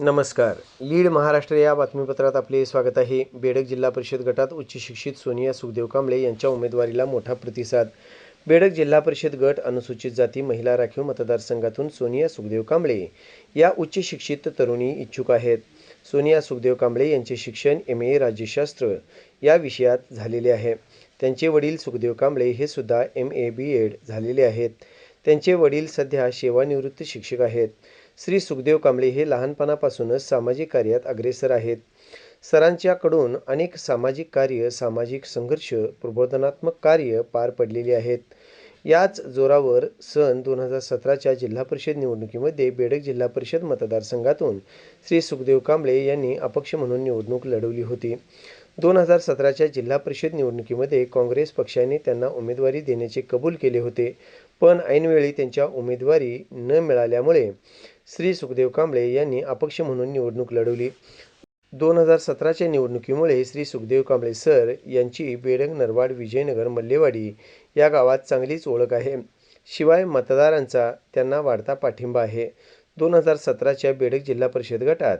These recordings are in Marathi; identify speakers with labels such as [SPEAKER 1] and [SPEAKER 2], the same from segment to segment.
[SPEAKER 1] नमस्कार. लीड महाराष्ट्र या बातमीपत्रात आपले स्वागत आहे. बेडक जिल्हा परिषद गटात उच्च शिक्षित सोनिया सुखदेव कांबळे यांच्या उमेदवारीला मोठा प्रतिसाद. बेडक जिल्हा परिषद गट अनुसूचित जाती महिला राखीव मतदारसंघातून सोनिया सुखदेव कांबळे. या उच्च शिक्षित तरुणी इच्छुक आहेत. सोनिया सुखदेव कांबळे यांचे शिक्षण एम ए राज्यशास्त्र या विषयात झालेले आहे. त्यांचे वडील सुखदेव कांबळे हे सुद्धा एम ए बी एड झालेले आहेत. त्यांचे वडील सध्या सेवानिवृत्त शिक्षक आहेत. श्री सुखदेव कांबळे हे लहानपणापासूनच सामाजिक कार्यात अग्रेसर आहेत. सरांच्याकडून अनेक सामाजिक कार्य सामाजिक संघर्ष प्रबोधनात्मक कार्य पार पडलेली आहेत. याच जोरावर सन दोन हजार सतराच्या जिल्हा परिषद निवडणुकीमध्ये बेडक जिल्हा परिषद मतदारसंघातून श्री सुखदेव कांबळे यांनी अपक्ष म्हणून निवडणूक लढवली होती. दोन हजार सतराच्या जिल्हा परिषद निवडणुकीमध्ये काँग्रेस पक्षाने त्यांना उमेदवारी देण्याचे कबूल केले होते. पण ऐनवेळी त्यांच्या उमेदवारी न मिळाल्यामुळे श्री सुखदेव कांबळे यांनी अपक्ष म्हणून निवडणूक लढवली. दोन हजार सतराच्या निवडणुकीमुळे श्री सुखदेव कांबळे सर यांची बेडंग नरवाड विजयनगर मल्लेवाडी या गावात चांगलीच ओळख आहे. शिवाय मतदारांचा त्यांना वाढता पाठिंबा आहे. दोन हजार सतराच्या बेडक जिल्हा परिषद गटात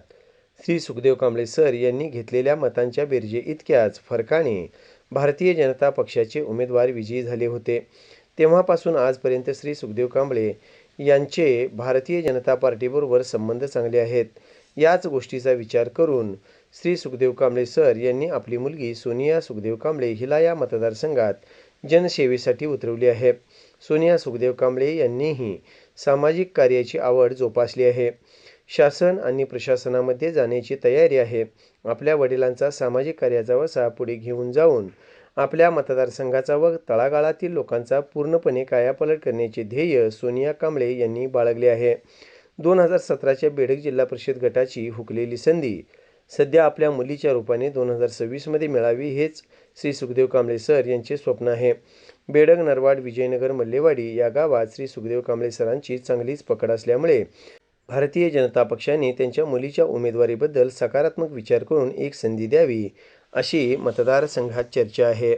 [SPEAKER 1] श्री सुखदेव कांबळे सर यांनी घेतलेल्या मतांच्या बेरजे इतक्याच फरकाने भारतीय जनता पक्षाचे उमेदवार विजयी झाले होते. तेव्हापासून आजपर्यंत श्री सुखदेव कांबळे यांचे भारतीय जनता पार्टीबरोबर संबंध चांगले आहेत. याच गोष्टीचा विचार करून श्री सुखदेव कांबळे सर यांनी आपली मुलगी सोनिया सुखदेव कांबळे हिला या मतदारसंघात जनसेवेसाठी उतरवली आहे. सोनिया सुखदेव कांबळे यांनीही सामाजिक कार्याची आवड जोपासली आहे. शासन आणि प्रशासनामध्ये जाण्याची तयारी आहे. आपल्या वडिलांचा सामाजिक कार्याचा वसा पुढे घेऊन जाऊन आपल्या मतदारसंघाचा व तळागाळातील लोकांचा पूर्णपणे कायापालट करण्याचे ध्येय सोनिया कांबळे यांनी बाळगले आहे. दोन हजार सतराच्या बेडक जिल्हा परिषद गटाची हुकलेली संधी सध्या आपल्या मुलीच्या रूपाने दोन हजार सव्वीसमध्ये मिळावी हेच श्री सुखदेव कांबळे सर यांचे स्वप्न आहे. बेडग नरवाड विजयनगर मल्लेवाडी या गावात श्री सुखदेव कांबळे सरांची चांगलीच पकड असल्यामुळे भारतीय जनता पक्षाने त्यांच्या मुलीच्या उमेदवारीबद्दल सकारात्मक विचार करून एक संधी द्यावी अशी मतदारसंघात चर्चा आहे.